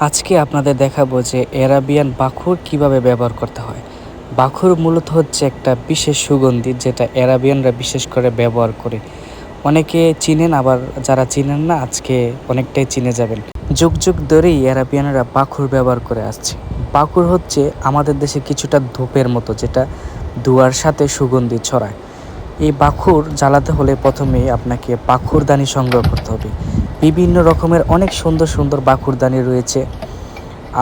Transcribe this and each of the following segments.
আজকে আপনাদের দেখাবো যে অ্যারাবিয়ান বাখুর কীভাবে ব্যবহার করতে হয়। বাখুর মূলত হচ্ছে একটা বিশেষ সুগন্ধি যেটা অ্যারাবিয়ানরা বিশেষ করে ব্যবহার করে। অনেকে চিনেন, আবার যারা চিনেন না, আজকে অনেকটাই চিনে যাবেন। যুগ যুগ ধরেই অ্যারাবিয়ানরা বাখুর ব্যবহার করে আসছে। বাখুর হচ্ছে আমাদের দেশে কিছুটা ধূপের মতো, যেটা ধোয়ার সাথে সুগন্ধি ছড়ায়। এই বাখুর জ্বালাতে হলে প্রথমে আপনাকে বাখুরদানি সংগ্রহ করতে হবে। বিভিন্ন রকমের অনেক সুন্দর সুন্দর বাকুরদানি রয়েছে।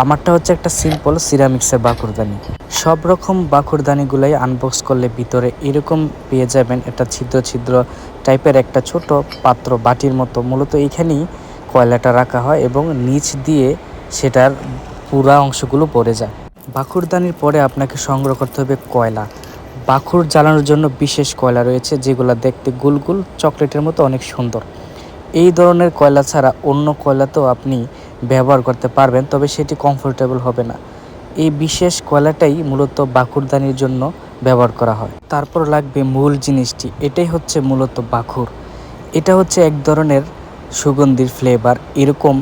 আমারটা হচ্ছে একটা সিম্পল সিরামিক্সের বাকুরদানি। সব রকম বাকুরদানিগুলাই আনবক্স করলে ভিতরে এরকম পেয়ে যাবেন একটা ছিদ্র ছিদ্র টাইপের একটা ছোট পাত্র বাটির মতো। মূলত এখানেই কয়লাটা রাখা হয় এবং নিচ দিয়ে সেটার পুরা অংশগুলো পড়ে যায়। বাকুরদানির পরে আপনাকে সংগ্রহ করতে হবে কয়লা। বাকুর জ্বালানোর জন্য বিশেষ কয়লা রয়েছে যেগুলো দেখতে গুলগুল চকলেটের মতো অনেক সুন্দর। এই ধরনের কয়লা ছাড়া অন্য কয়লাতেও আপনি ব্যবহার করতে পারবেন, তবে সেটি কমফোর্টেবল হবে না। এই বিশেষ কয়লাটাই মূলত বাকুরদানির জন্য ব্যবহার করা হয়। তারপর লাগবে মূল জিনিসটি, এটাই হচ্ছে মূলত বাকুর এটা হচ্ছে এক ধরনের সুগন্ধির ফ্লেভার এরকম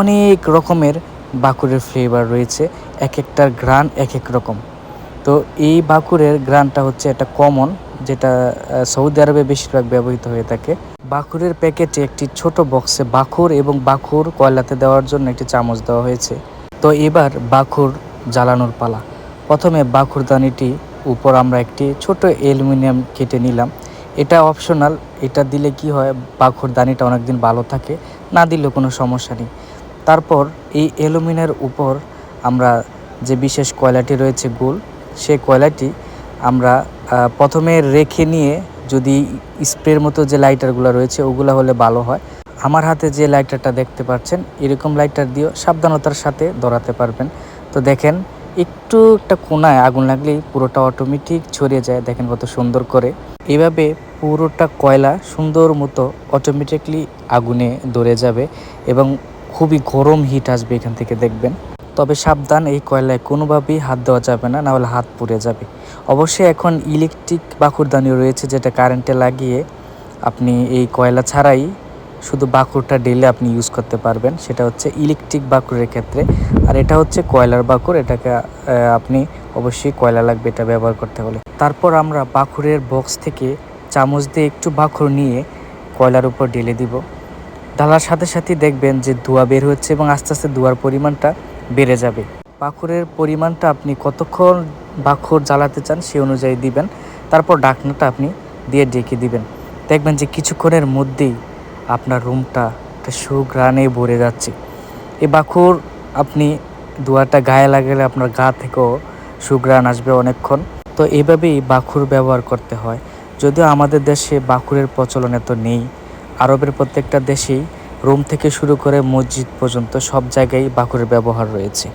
অনেক রকমের বাকুরের ফ্লেভার রয়েছে, এক একটার গ্রান এক এক রকম। তো এই বাকুরের গ্রানটা হচ্ছে একটা কমন যেটা সৌদি আরবে বেশিরভাগ ব্যবহৃত হয়ে থাকে। বাকুরের প্যাকেটে একটি ছোট বক্সে বাকুর এবং বাকুর কয়লাতে দেওয়ার জন্য একটি চামচ দেওয়া হয়েছে। তো এবার বাকুর জ্বালানোর পালা। প্রথমে বাকুরদানিটি উপর আমরা একটি ছোট অ্যালুমিনিয়াম কেটে নিলাম। এটা অপশনাল, এটা দিলে কি হয় বাকুর দানিটা অনেকদিন ভালো থাকে, না দিলেও কোনো সমস্যা নেই। তারপর এই অ্যালুমিনিয়ামের উপর আমরা যে বিশেষ কয়লাটি রয়েছে গোল সেই কয়লাটি আমরা প্রথমে রেখে নিয়ে যদি স্প্রের মতো যে লাইটারগুলো রয়েছে, ওগুলো হলে ভালো হয়। আমার হাতে যে লাইটারটা দেখতে পাচ্ছেন, এরকম লাইটার দিয়েও সাবধানতার সাথে ধরাতে পারবেন। তো দেখেন, একটু একটা কোনায় আগুন লাগলেই পুরোটা অটোমেটিক ছড়িয়ে যায়। দেখেন কত সুন্দর করে। এভাবে পুরোটা কয়লা সুন্দর মতো অটোমেটিকলি আগুনে ধরে যাবে এবং খুবই গরম হিট আসবে এখান থেকে দেখবেন। তবে সাবধান, এই কয়লায় কোনোভাবেই হাত দেওয়া যাবে না, নাহলে হাত পুড়ে যাবে। অবশ্যই এখন ইলেকট্রিক বাকুরদানি রয়েছে যেটা কারেন্টে লাগিয়ে আপনি এই কয়লা ছাড়াই শুধু বাকুরটা ডেলে আপনি ইউজ করতে পারবেন। সেটা হচ্ছে ইলেকট্রিক বাকুরের ক্ষেত্রে। আর এটা হচ্ছে কয়লার বাকুর, এটাকে আপনি অবশ্যই কয়লা লাগবে এটা ব্যবহার করতে হলে। তারপর আমরা বাকুরের বক্স থেকে চামচ দিয়ে একটু বাকুর নিয়ে কয়লার উপর ঢেলে দিব। ঢালার সাথে সাথে দেখবেন যে ধোয়া বের হচ্ছে এবং আস্তে আস্তে ধোয়ার পরিমাণটা বেড়ে যাবে। বাকুরের পরিমাণটা আপনি কতক্ষণ বাকুর জ্বালাতে চান সেই অনুযায়ী দিবেন। তারপর ডাকনাটা আপনি দিয়ে ডেকে দিবেন। দেখবেন যে কিছুক্ষণের মধ্যেই আপনার রুমটা একটা সুগ্রানে ভরে যাচ্ছে। এই বাকুর আপনি ধোয়াটা গায়ে লাগালে আপনার গা থেকেও সুগ্রান আসবে অনেকক্ষণ। তো এইভাবেই বাকুর ব্যবহার করতে হয়। যদিও আমাদের দেশে বাকুরের প্রচলন এত নেই। আরবের প্রত্যেকটা দেশেই রুম থেকে শুরু করে মসজিদ পর্যন্ত সব জায়গায় বাকুরের ব্যবহার রয়েছে।